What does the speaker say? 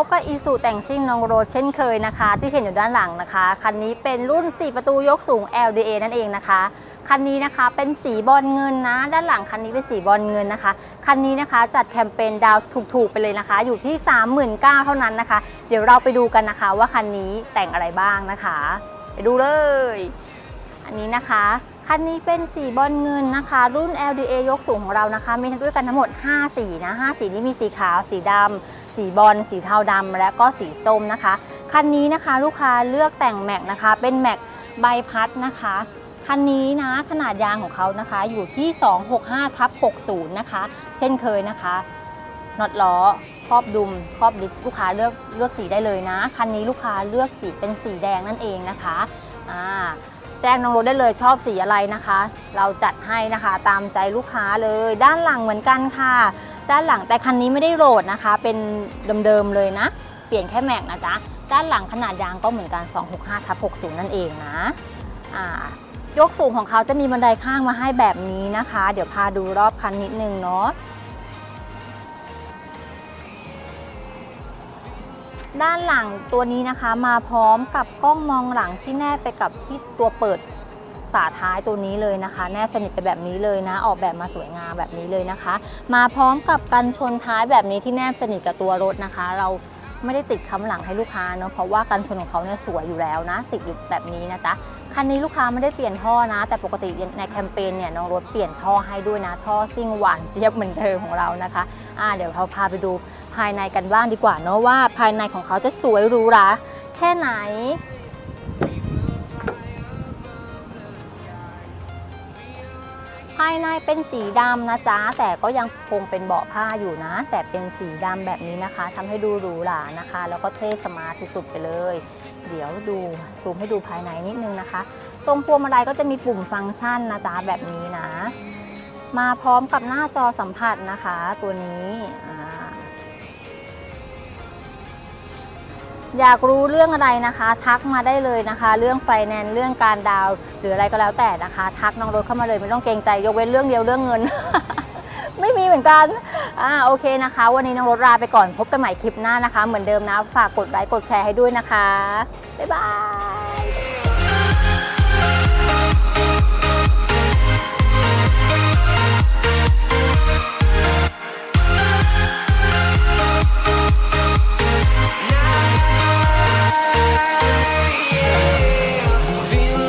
พบกับอีซูแต่งซิ่งน้องโรดเช่นเคยนะคะ ที่เห็นอยู่ด้านหลังนะคะ คันนี้เป็นรุ่น 4 ประตูยกสูง LDA นั่นเองนะคะ คันนี้นะคะเป็นสีบอลเงินนะ ด้านหลังคันนี้เป็นสีบอลเงินนะคะ คันนี้นะคะจัดแคมเปญดาวถูกๆไปเลยนะคะ อยู่ที่ 39,000เท่านั้นนะคะ เดี๋ยวเราไปดูกันนะคะ ว่าคันนี้แต่งอะไรบ้างนะคะไปดูเลย อันนี้นะคะคันนี้เป็นสีบอลเงินนะคะ รุ่น LDA ยกสูงของเรานะคะ มีทั้งด้วยกันทั้งหมด 5 สีนะ 5 สีนี้มีสีขาว สีดำ สีบอลสีเทาดำและก็สีส้มนะคะ คันนี้นะคะลูกค้าเลือกแต่งแม็กนะคะ เป็นแม็กใบพัดนะคะ คันนี้นะขนาดยางของเขานะคะอยู่ที่ 265ทับ60 นะคะ เช่นเคยนะคะน็อตล้อครอบดุมครอบดิสลูกค้าเลือกเลือกสีได้เลยนะ คันนี้ลูกค้าเลือกสีเป็นสีแดงนั่นเองนะคะอ่าแจ้งน้องรถได้เลยชอบสีอะไรนะคะ เราจัดให้นะคะตามใจลูกค้าเลยด้านหลังเหมือนกันค่ะ ด้านหลังแต่คันนี้ไม่ได้โหลดนะคะ เป็นเดิมๆเลยนะ เปลี่ยนแค่แม็กนะจ๊ะ ด้านหลังขนาดยางก็เหมือนกัน 265ทับ60 นั่นเองนะยกสูงของเขาจะมีบันไดข้างมาให้แบบนี้นะคะ เดี๋ยวพาดูรอบคันนิดนึงเนาะด้านหลังตัวนี้นะคะมาพร้อมกับกล้องมองหลังที่แนบไปกับที่ตัวเปิด ฝาท้ายตัวนี้เลยนะคะ แนบสนิทไปแบบนี้เลยนะ ออกแบบมาสวยงามแบบนี้เลยนะคะ มาพร้อมกับกันชนท้ายแบบนี้ที่แนบสนิทกับตัวรถนะคะ เราไม่ได้ติดค้ำหลังให้ลูกค้าเนาะเพราะว่ากันชนของเขาเนี่ยสวยอยู่แล้วนะ ติดอยู่แบบนี้นะจ๊ะคันนี้ลูกค้าไม่ได้เปลี่ยนท่อนะ แต่ปกติในแคมเปญเนี่ยน้องรถเปลี่ยนท่อให้ด้วยนะ ท่อซิ่งหวานเจี๊ยบเหมือนเดิมของเรานะคะอ่าเดี๋ยวเราพาไปดูภายในกันบ้างดีกว่าเนาะว่าภายในของเขาจะสวยหรูหราแค่ไหน ในเป็นสีดำนะจ๊ะ แต่ก็ยังคงเป็นเบาะผ้าอยู่นะ แต่เป็นสีดำแบบนี้นะคะทำให้ดูหรูหรานะคะ แล้วก็เท่สมาร์ทที่สุดไปเลย เดี๋ยวดูซูมให้ดูภายในนิดนึงนะคะ ตรงพวงมาลัยก็จะมีปุ่มฟังก์ชันนะจ๊ะแบบนี้นะ มาพร้อมกับหน้าจอสัมผัสนะคะ ตัวนี้ อยากรู้เรื่องอะไรนะคะ ทักมาได้เลยนะคะ เรื่องไฟแนนซ์เรื่องการดาวหรืออะไรก็แล้วแต่นะคะ ทักน้องรถเข้ามาเลยไม่ต้องเกรงใจยกเว้นเรื่องเดียวเรื่องเงิน ไม่มีเหมือนกันอ่าโอเคนะคะ วันนี้น้องรถลาไปก่อนพบกันใหม่คลิปหน้านะคะ เหมือนเดิมนะฝากกดไลค์กดแชร์ให้ด้วยนะคะบ๊ายบาย